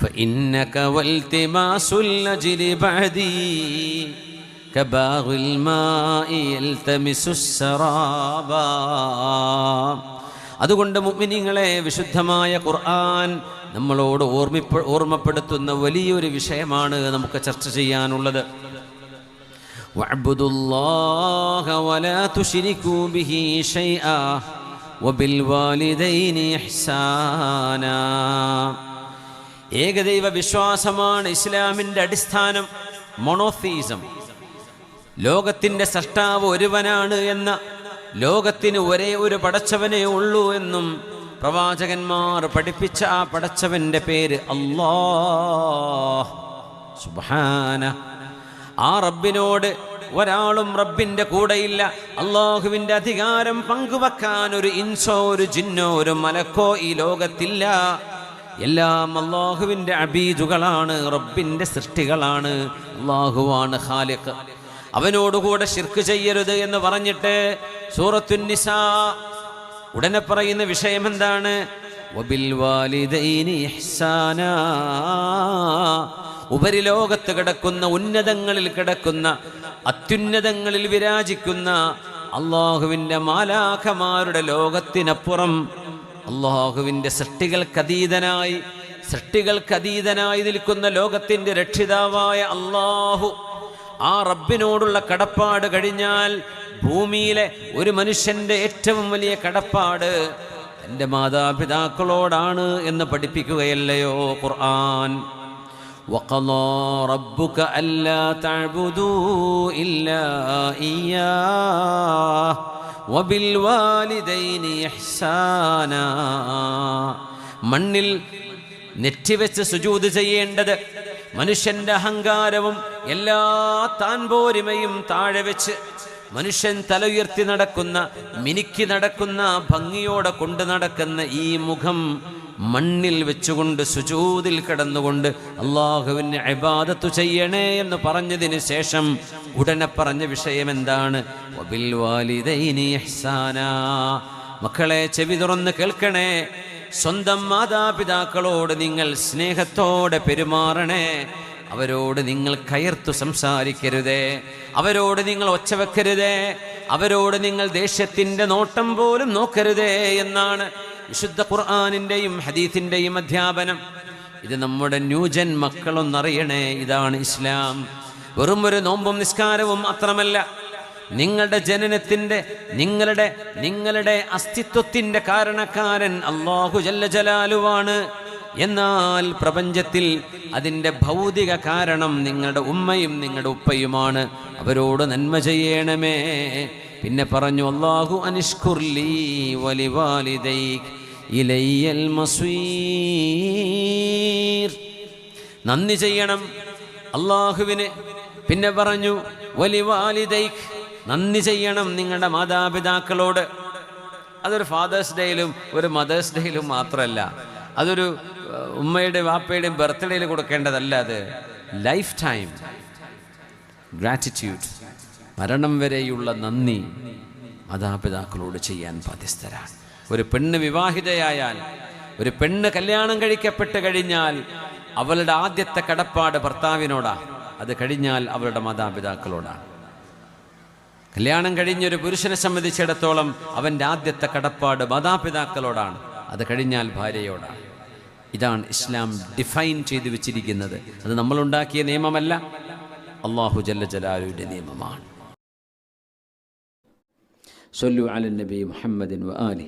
فإنك والتماس الأجر بعدي كباغ الماء يلتمس السرابا അതുകൊണ്ട് മുഅ്മിനീങ്ങളെ വിശുദ്ധമായ ഖുർആൻ നമ്മളോട് ഓർമ്മിപ്പ ഓർമ്മപ്പെടുത്തുന്ന വലിയൊരു വിഷയമാണ് നമുക്ക് ചർച്ച ചെയ്യാനുള്ളത് واعبدوا الله ولا تشركوا به شيئا وبالوالدين إحسانا ഏകദൈവ വിശ്വാസമാണ് ഇസ്ലാമിന്റെ അടിസ്ഥാനം. മൊണോത്തീസം ലോകത്തിന്റെ സൃഷ്ടാവ് ഒരുവനാണ് എന്ന ലോകത്തിന് ഒരേ ഒരു പടച്ചവനേ ഉള്ളൂ എന്നും പ്രവാചകന്മാർ പഠിപ്പിച്ച ആ പടച്ചവന്റെ പേര് സുബ്ഹാന ആ റബ്ബിനോട് ഒരാളും റബ്ബിന്റെ കൂടെയില്ല. അള്ളാഹുവിന്റെ അധികാരം പങ്കുവെക്കാൻ ഒരു ഇൻസോ ഒരു ജിന്നോ ഒരു മലക്കോ ഈ ലോകത്തില്ല. എല്ലാം അള്ളാഹുവിന്റെ അബീജുകളാണ് റബ്ബിന്റെ സൃഷ്ടികളാണ്. അള്ളാഹുവാണ് ഖാലിഖ്. അവനോടുകൂടെ ശിർക്ക് ചെയ്യരുത് എന്ന് പറഞ്ഞിട്ട് സൂറത്തുന്നിസാ ഉടനെ പറയുന്ന വിഷയം എന്താണ്? ഉപരിലോകത്ത് കിടക്കുന്ന ഉന്നതങ്ങളിൽ കിടക്കുന്ന അത്യുന്നതങ്ങളിൽ വിരാജിക്കുന്ന അള്ളാഹുവിന്റെ മാലാഖമാരുടെ ലോകത്തിനപ്പുറം അള്ളാഹുവിൻ്റെ സൃഷ്ടികൾക്കതീതനായി സൃഷ്ടികൾക്കതീതനായി നിൽക്കുന്ന ലോകത്തിൻ്റെ രക്ഷിതാവായ അള്ളാഹു ആ റബ്ബിനോടുള്ള കടപ്പാട് കഴിഞ്ഞാൽ ഭൂമിയിലെ ഒരു മനുഷ്യന്റെ ഏറ്റവും വലിയ കടപ്പാട് എൻ്റെ മാതാപിതാക്കളോടാണ് എന്ന് പഠിപ്പിക്കുകയല്ലയോ ഖുർആൻ وقضى ربك ألا تعبدوا إلا إياه وبالوالدين إحسانا മണ്ണിൽ നെറ്റിവെച്ച് സുജൂത് ചെയ്യേണ്ടത് മനുഷ്യന്റെ അഹങ്കാരവും എല്ലാ താൻ പോരിമയും താഴെ വെച്ച് മനുഷ്യൻ തല ഉയർത്തി നടക്കുന്ന മിനുക്കി നടക്കുന്ന ഭംഗിയോടെ കൊണ്ടു നടക്കുന്ന ഈ മുഖം മണ്ണിൽ വെച്ചുകൊണ്ട് സുജൂതിൽ കിടന്നുകൊണ്ട് അള്ളാഹുവിന് അബാദത്തു ചെയ്യണേ എന്ന് പറഞ്ഞതിന് ശേഷം ഉടനെ പറഞ്ഞ വിഷയം എന്താണ്. മക്കളെ ചെവി തുറന്ന് കേൾക്കണേ. സ്വന്തം മാതാപിതാക്കളോട് നിങ്ങൾ സ്നേഹത്തോടെ പെരുമാറണേ. അവരോട് നിങ്ങൾ കയർത്തു സംസാരിക്കരുതേ. അവരോട് നിങ്ങൾ ഒച്ച വെക്കരുതേ. അവരോട് നിങ്ങൾ ദേഷ്യത്തിന്റെ നോട്ടം പോലും നോക്കരുതേ എന്നാണ് വിശുദ്ധ ഖുർആാനിന്റെയും ഹദീത്തിന്റെയും അധ്യാപനം. ഇത് നമ്മുടെ ന്യൂജൻ മക്കളൊന്നറിയണേ ഇതാണ് ഇസ്ലാം. വെറും ഒരു നോമ്പും നിസ്കാരവും മാത്രമല്ല നിങ്ങളുടെ ജനനത്തിന്റെ നിങ്ങളുടെ നിങ്ങളുടെ അസ്തിത്വത്തിന്റെ കാരണക്കാരൻ അള്ളാഹു ജല്ല ജലാലുവാണ്. എന്നാൽ പ്രപഞ്ചത്തിൽ അതിന്റെ ഭൗതിക കാരണം നിങ്ങളുടെ ഉമ്മയും നിങ്ങളുടെ ഉപ്പയുമാണ്. അവരോട് നന്മ ചെയ്യണമേ. പിന്നെ പറഞ്ഞു അള്ളാഹു അനിഷ്കുർലി വലിവാലിദൈക് ഇലയ്യൽ മസ്വീർ നന്ദി ചെയ്യണം. അള്ളാഹുവിന് പിന്നെ പറഞ്ഞു വലിവാലിദൈക് നന്ദി ചെയ്യണം നിങ്ങളുടെ മാതാപിതാക്കളോട്. അതൊരു ഫാദേഴ്സ് ഡേയിലും ഒരു മദേഴ്സ് ഡേയിലും മാത്രമല്ല അതൊരു ഉമ്മയുടെയും ഉമ്മയുടെ വാപ്പയുടെയും ബർത്ത്ഡേയിൽ കൊടുക്കേണ്ടതല്ല അത്. Life time. ഗ്രാറ്റിറ്റ്യൂഡ്. മരണം വരെയുള്ള നന്ദി മാതാപിതാക്കളോട് ചെയ്യാൻ ബാധ്യസ്ഥരാണ്. ഒരു പെണ്ണ് വിവാഹിതയായാൽ ഒരു പെണ്ണ് കല്യാണം കഴിക്കപ്പെട്ട് കഴിഞ്ഞാൽ അവളുടെ ആദ്യത്തെ കടപ്പാട് ഭർത്താവിനോടാണ് അത് കഴിഞ്ഞാൽ അവളുടെ മാതാപിതാക്കളോടാണ് കല്യാണം കഴിഞ്ഞൊരു പുരുഷനെ സംബന്ധിച്ചിടത്തോളം അവന്റെ ആദ്യത്തെ കടപ്പാട് മാതാപിതാക്കളോടാണ്. അത് കഴിഞ്ഞാൽ ഭാര്യയോടാണ് ഇതാണ് ഇസ്ലാം ഡിഫൈൻ ചെയ്തു വെച്ചിരിക്കുന്നത്. അത് നമ്മളുണ്ടാക്കിയ നിയമമല്ല അള്ളാഹു ജല്ല ജലാലുവിന്റെ നിയമമാണ്. സൊല്ലു അലൻ നബി മുഹമ്മദിൻ വ ആലി